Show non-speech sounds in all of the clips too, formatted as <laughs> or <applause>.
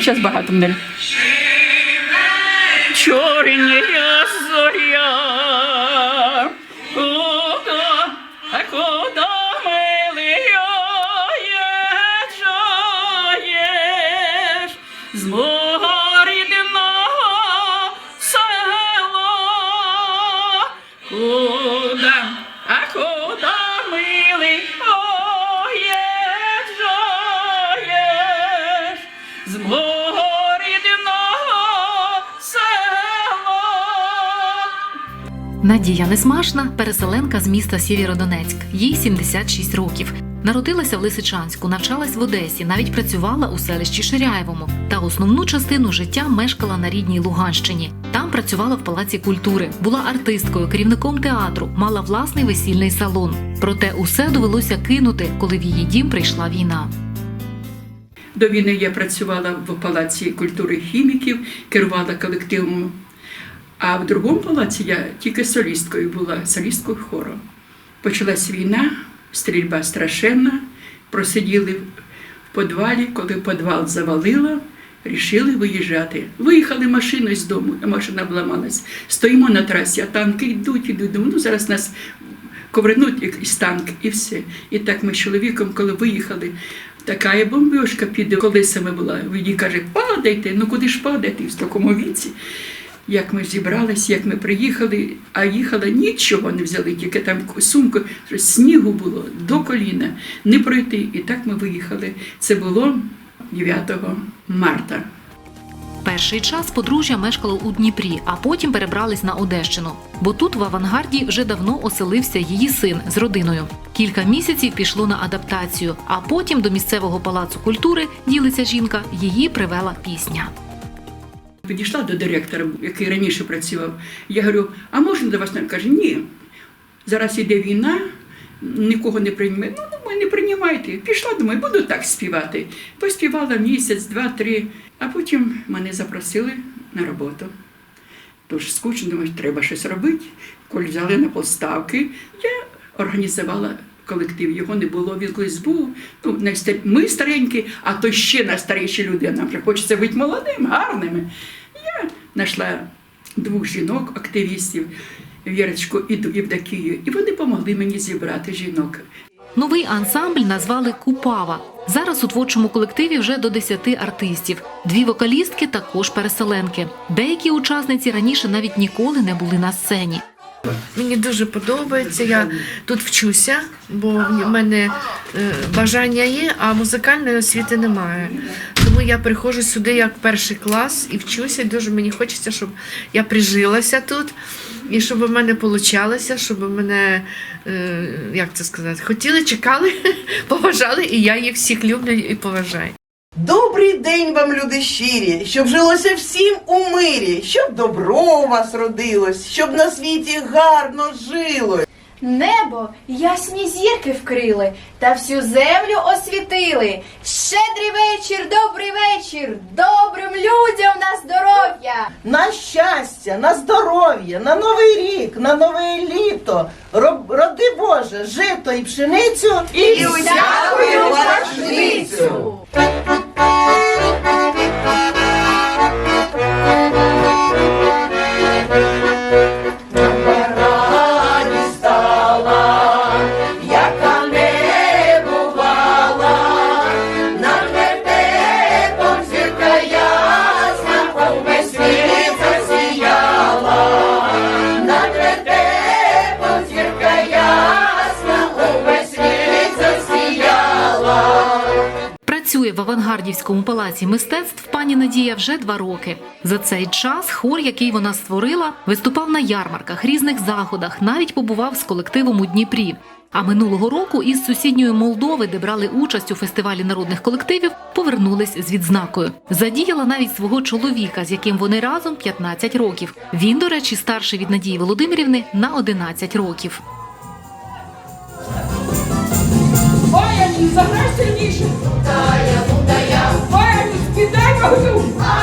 А зараз багато модель. Чорня зоря, Надія Несмашна переселенка з міста Сєвєродонецьк. Їй 76 років. Народилася в Лисичанську, навчалась в Одесі, навіть працювала у селищі Ширяєвому. Та основну частину життя мешкала на рідній Луганщині. Там працювала в палаці культури, була артисткою, керівником театру, мала власний весільний салон. Проте усе довелося кинути, коли в її дім прийшла війна. До війни я працювала в палаці культури хіміків, керувала колективом. А в другому палаці я тільки солісткою була, солісткою хору. Почалась війна, стрільба страшенна. Просиділи в підвалі, коли підвал завалило, рішили виїжджати. Виїхали машиною з дому, а машина обламалась. Стоїмо на трасі, а танки йдуть, йдуть. Думаю, ну зараз нас ковринуть якийсь танк і все. І так ми з чоловіком, коли виїхали, така є бомбіжка під колесами була. Він каже, падайте, ну куди ж падати в такому віці. Як ми зібрались, як ми приїхали, а їхали, нічого не взяли, тільки там сумку, снігу було до коліна, не пройти. І так ми виїхали. Це було 9 марта. Перший час подружжя мешкало у Дніпрі, а потім перебрались на Одещину. Бо тут в авангарді вже давно оселився її син з родиною. Кілька місяців пішло на адаптацію, а потім до місцевого палацу культури ділиться жінка. Її привела пісня. Підійшла до директора, який раніше працював. Я говорю, а можна до вас? Він каже, ні. Зараз іде війна, нікого не приймає. Ну, думаю, не приймайте. Пішла, думаю, буду так співати. Поспівала місяць, два, три, а потім мене запросили на роботу. Тож скучно, думаю, треба щось робити. Коли взяли на поставки, я організувала колектив. Його не було, він колись. Ну. Ми старенькі, а то ще найстаріші люди. Нам вже хочеться бути молодими, гарними. Знайшла двох жінок, активістів, Вірочку і Євдокію, і вони допомогли мені зібрати жінок. Новий ансамбль назвали Купава. Зараз у творчому колективі вже до 10 артистів. Дві вокалістки також переселенки. Деякі учасниці раніше навіть ніколи не були на сцені. Мені дуже подобається. Я тут вчуся, бо в мене е, бажання є, а музикальної освіти немає. Тому я приходжу сюди як перший клас і вчуся. Дуже мені хочеться, щоб я прижилася тут, і щоб в мене получалося, щоб мене, е, як це сказати, хотіли, чекали, <laughs> поважали, і я їх всіх люблю і поважаю. Добрий день вам, люди щирі, щоб жилося всім у мирі, щоб добро у вас родилось, щоб на світі гарно жило. Небо ясні зірки вкрили та всю землю освітили. Щедрий вечір, добрий вечір, добрим людям на здоров'я. На щастя, на здоров'я, на новий рік, на нове літо. Роб- Роди Боже, жито і пшеницю і, всякою Працює в авангардівському палаці мистецтв пані Надія вже два роки. За цей час хор, який вона створила, виступав на ярмарках, різних заходах, навіть побував з колективом у Дніпрі. А минулого року із сусідньої Молдови, де брали участь у фестивалі народних колективів, повернулись з відзнакою. Задіяла навіть свого чоловіка, з яким вони разом 15 років. Він, до речі, старший від Надії Володимирівни на 11 років. Сильніше. Та я, та я. спітай вогню. Ай-яй-яй.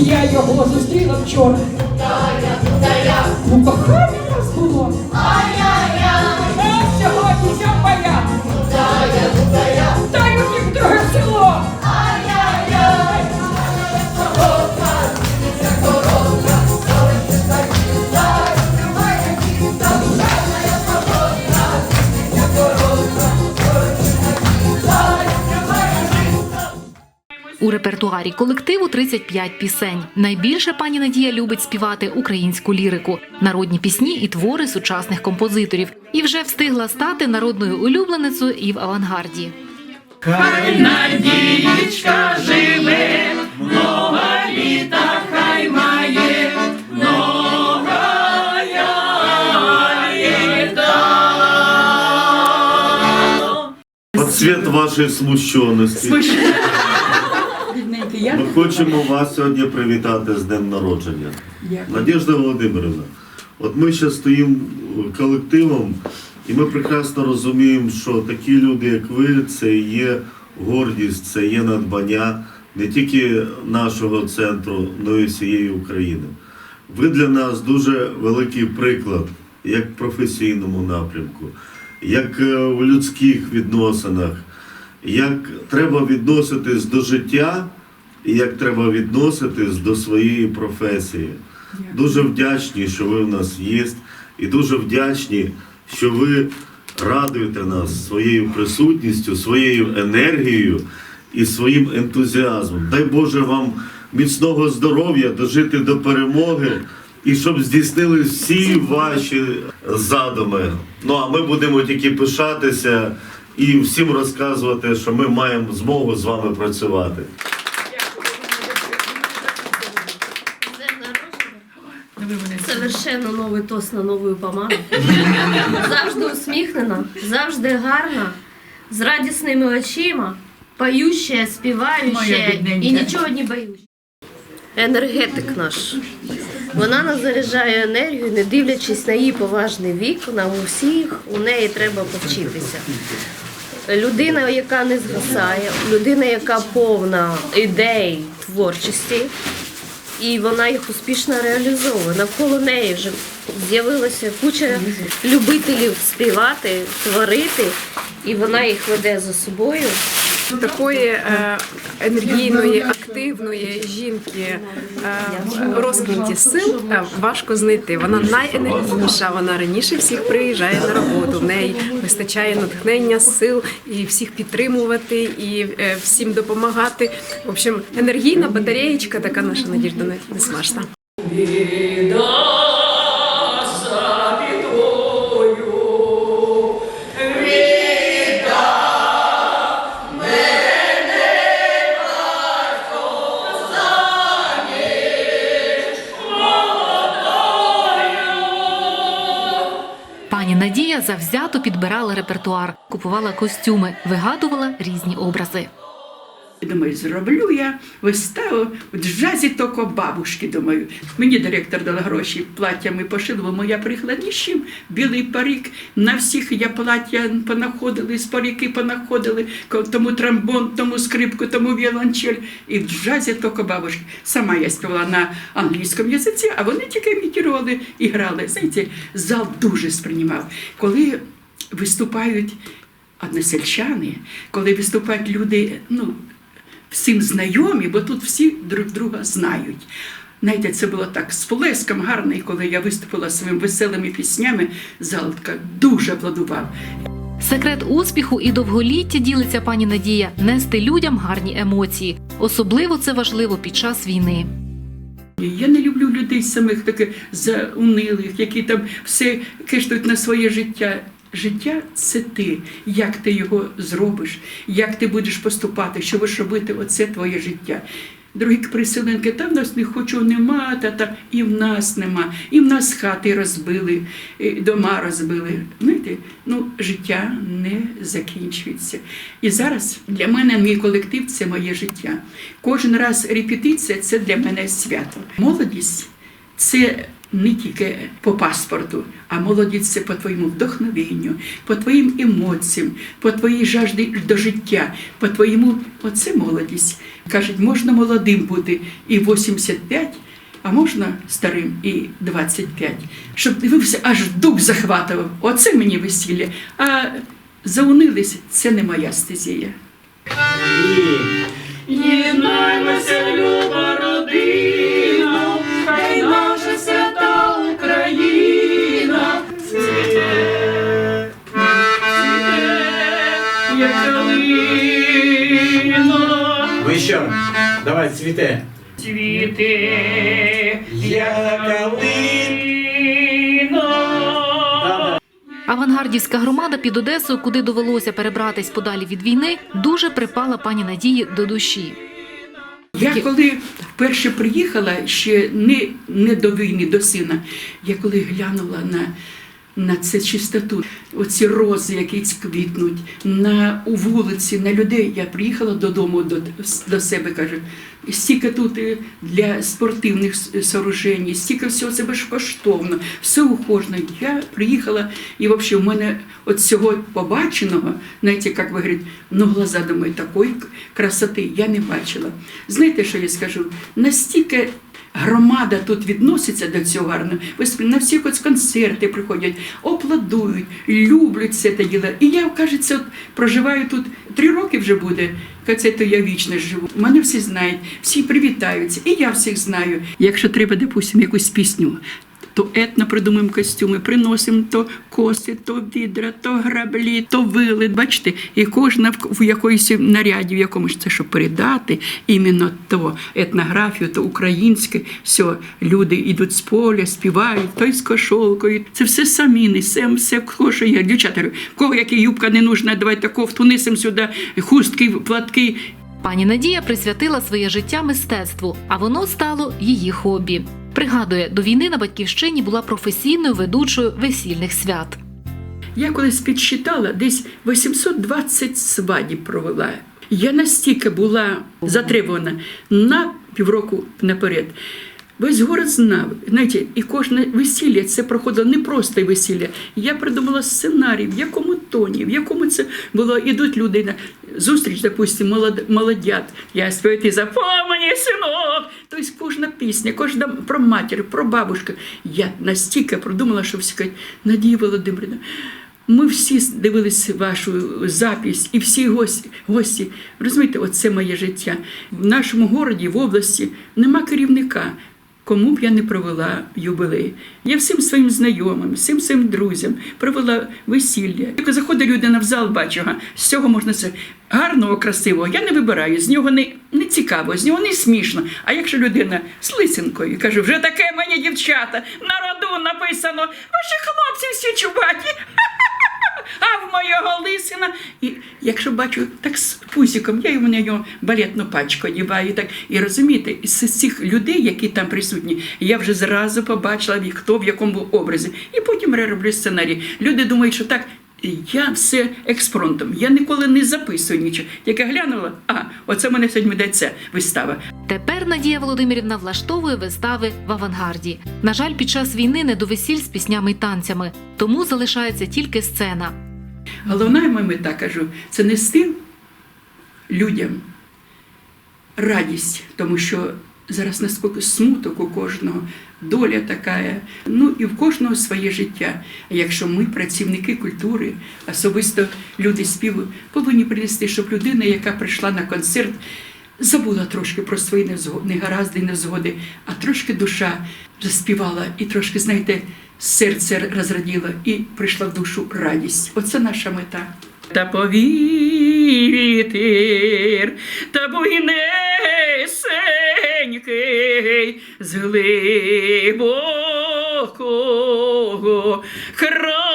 І я його зустріла вчора. Та я, та я. Ну, кохання нас було. У репертуарі колективу 35 пісень. Найбільше пані Надія любить співати українську лірику, народні пісні і твори сучасних композиторів. І вже встигла стати народною улюбленицею і в авангарді. Хай надієчка живе, много літа хай має, много літа. Цвет вашої смущеності. Ми хочемо вас сьогодні привітати з днем народження. Дякую. Надіжда Володимирівна, от ми ще стоїмо колективом, і ми прекрасно розуміємо, що такі люди, як ви, це є гордість, це є надбання не тільки нашого центру, але й всієї України. Ви для нас дуже великий приклад, як в професійному напрямку, як е, в людських відносинах, як треба відноситись до життя і як треба відноситись до своєї професії. Дуже вдячні, що ви в нас є, і дуже вдячні, що ви радуєте нас своєю присутністю, своєю енергією і своїм ентузіазмом. Дай Боже вам міцного здоров'я, дожити до перемоги і щоб здійснились всі ваші задуми. Ну а ми будемо тільки пишатися і всім розказувати, що ми маємо змогу з вами працювати. День народження. Ну, ви мене Совершенно новий тост на нову помаду. Завжди усміхнена, завжди гарна, з радісними очима, поюща, Моя співаюча і нічого не боюча. Енергетик наш. Вона нас заряджає енергію, не дивлячись на її поважний вік, нам усіх у неї треба повчитися. Людина, яка не згасає, людина, яка повна ідей творчості, і вона їх успішно реалізовує. Навколо неї вже з'явилася куча любителів співати, творити, і вона їх веде за собою. Такої е, енергійної, активної жінки е, розквіті сил е, важко знайти. Вона найенергійніша. Вона раніше всіх приїжджає на роботу. В неї вистачає натхнення, сил і всіх підтримувати, і всім допомагати. В общем, енергійна батареєчка, така наша надіжда несмашна. Пані Завзято підбирала репертуар, купувала костюми, вигадувала різні образи. Думаю, зроблю я виставу в джазі токо бабушки. Думаю, мені директор дала гроші, плаття ми бо моя приїхала ні з чим, білий парик. На всіх я плаття понаходили, з парики понаходили, тому тромбон, тому скрипку, тому віолончель. І в джазі токо бабушки. Сама я співала на англійському язиці, а вони тільки імітували і грали. Знаєте, зал дуже сприймав. Коли виступають односельчани, коли виступають люди, ну, всім знайомі, бо тут всі друг друга знають. Знаєте, це було так з полеском гарно, і коли я виступила своїми веселими піснями, зал так дуже аплодував. Секрет успіху і довголіття ділиться пані Надія нести людям гарні емоції. Особливо це важливо під час війни. Я не люблю людей самих таких заунилих, які там все киштують на своє життя. Життя це ти, як ти його зробиш, як ти будеш поступати, що будеш робити, оце твоє життя. Другі приселенки, та в нас не хочу, нема, та, та і в нас нема, і в нас хати розбили, і дома розбили. Знаєте, ну життя не закінчується. І зараз для мене мій колектив це моє життя. Кожен раз репетиція це для мене свято. Молодість це не тільки по паспорту, а молодість це по твоєму вдохновенню, по твоїм емоціям, по твоїй жажді до життя, по твоєму оце молодість. Кажуть, можна молодим бути і 85, а можна старим і 25, щоб дивився, аж дух захватував. Оце мені весілля. А заунились, це не моя стезія. Єднаймося, люба родина, калина, Вище. Давай, цвіте. цвіте, Я калина. Авангардівська громада під Одесою, куди довелося перебратись подалі від війни, дуже припала пані Надії до душі. Я коли вперше приїхала, ще не, не до війни, до сина, я коли глянула на, на це чистоту, оці рози, які квітнуть, на, у вулиці, на людей, я приїхала додому до, до себе, кажу, стільки тут е, для спортивних сооружень, стільки всього це безкоштовно, все ухожено. Я приїхала, і взагалі в мене от цього побаченого, знаєте, як ви говорите, ну глаза думаю, такої красоти я не бачила. Знаєте, що я скажу? Настільки громада тут відноситься до цього гарно. На всі хоч концерти приходять, оплодують, люблять це те діло. І я, кажеться, от проживаю тут три роки вже буде. Це то я вічно живу. Мене всі знають, всі привітаються, і я всіх знаю. Якщо треба, допустимо, якусь пісню. То етно придумуємо костюми, приносимо то коси, то відра, то граблі, то вили. Бачите, і кожна в, якоїсь наряді, в якомусь це, щоб передати іменно то етнографію, то українське, все, люди йдуть з поля, співають, той з кошолкою. Це все самі несемо, все що є. Дівчата, кого яка юбка не нужна, давайте кофту несемо сюди, хустки, платки. Пані Надія присвятила своє життя мистецтву, а воно стало її хобі. Пригадує, до війни на батьківщині була професійною ведучою весільних свят. Я колись підсчитала, десь 820 свадіб провела. Я настільки була затребувана на півроку наперед. Весь город знав, знаєте, і кожне весілля це проходило не просто весілля. Я придумала сценарій, в якому тоні, в якому це було. Ідуть люди на зустріч, допустимо, молодят. Я співаю, ти запомни, синок. Тобто кожна пісня, кожна про матір, про бабушку. Я настільки продумала, що всі кажуть, Надія Володимирівна, ми всі дивилися вашу запись, і всі гості, гості. Розумієте, оце моє життя. В нашому городі, в області, нема керівника. Кому б я не провела юбилей. Я всім своїм знайомим, всім своїм друзям провела весілля. Як заходить людина в зал, бачу, ага, з цього можна це гарного, красивого. Я не вибираю, з нього не, не цікаво, з нього не смішно. А якщо людина з лисинкою, кажу, вже таке мені дівчата, на роду написано, ваші хлопці всі чубаті. А в моєго лисина. І якщо бачу так з пузиком, я йому на нього балетну пачку одіваю. Так, і розумієте, з цих людей, які там присутні, я вже зразу побачила, хто в якому образі. І потім я роблю сценарій. Люди думають, що так. Я все експронтом. Я ніколи не записую нічого. Тільки глянула, а оце мене сьогодні ця вистава. Тепер Надія Володимирівна влаштовує вистави в авангарді. На жаль, під час війни не до весіль з піснями й танцями, тому залишається тільки сцена. Головна моя мета, кажу, це нести людям радість, тому що зараз наскільки смуток у кожного, доля така, ну і в кожного своє життя. А якщо ми, працівники культури, особисто люди співу, повинні принести, щоб людина, яка прийшла на концерт, забула трошки про свої негаразди, незгоди, а трошки душа заспівала і трошки, знаєте, серце розраділо і прийшла в душу радість. Оце наша мета. Та повірити, та буйнесенький з глибокого краю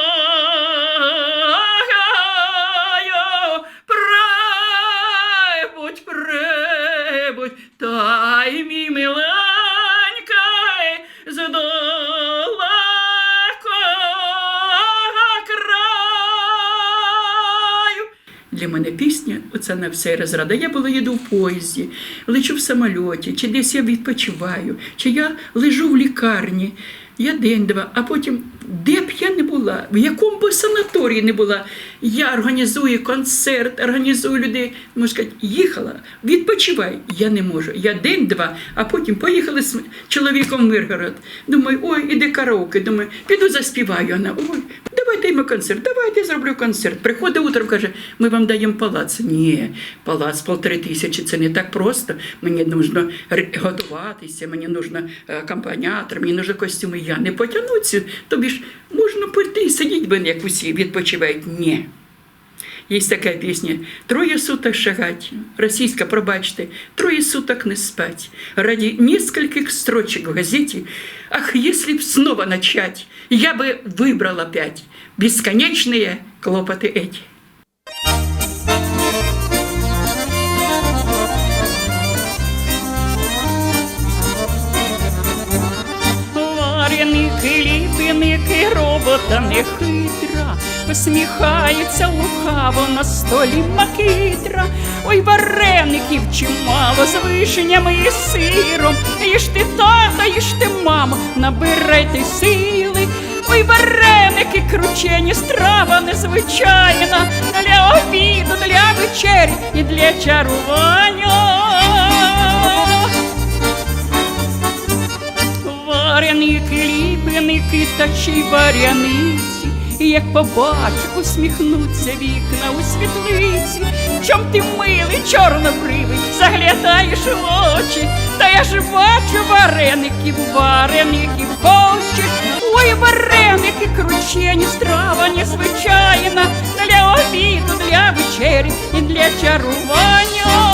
для мене пісня, оце на все розрада. Я була їду в поїзді, лечу в самольоті, чи десь я відпочиваю, чи я лежу в лікарні. Я день-два, а потім, де б я не була, в якому б санаторії не була, я організую концерт, організую людей. Можу сказати, їхала, відпочивай. Я не можу. Я день-два, а потім поїхали з чоловіком в Миргород. Думаю, ой, іде караоке. Думаю, піду заспіваю. Вона, ой, давайте йому концерт, давайте зроблю концерт. Приходить утром, каже, ми вам даємо палац. Ні, палац полтори тисячі, це не так просто. Мені потрібно готуватися, мені потрібно акомпаніатор, мені потрібно костюми. Я не потягну цю. Тобі ж можна пойти, сидіть би, як усі відпочивають. Ні. Є така пісня Троє суток шагать, російська, пробачте, троє суток не спать. Ради нескольких строчек в газете, ах, если б снова начать, я бы выбрал опять бесконечные клопоты эти. Вареники, ліпеники, робота нехитра, посміхається лукаво на столі макитра. Ой, вареників чимало з вишнями і сиром. Їжте тата, їжте мамо, набирайте сили. Ой, вареники кручені, страва незвичайна, для обіду, для вечері і для чарування. Вареники, ліпеники та ще і як побачу, усміхнуться вікна у світлиці. Чом ти милий, чорнобривий, заглядаєш в очі, та я ж бачу вареників, вареників хочеш. Ой, вареники кручені, страва незвичайна, для обіду, для вечері і для чарування.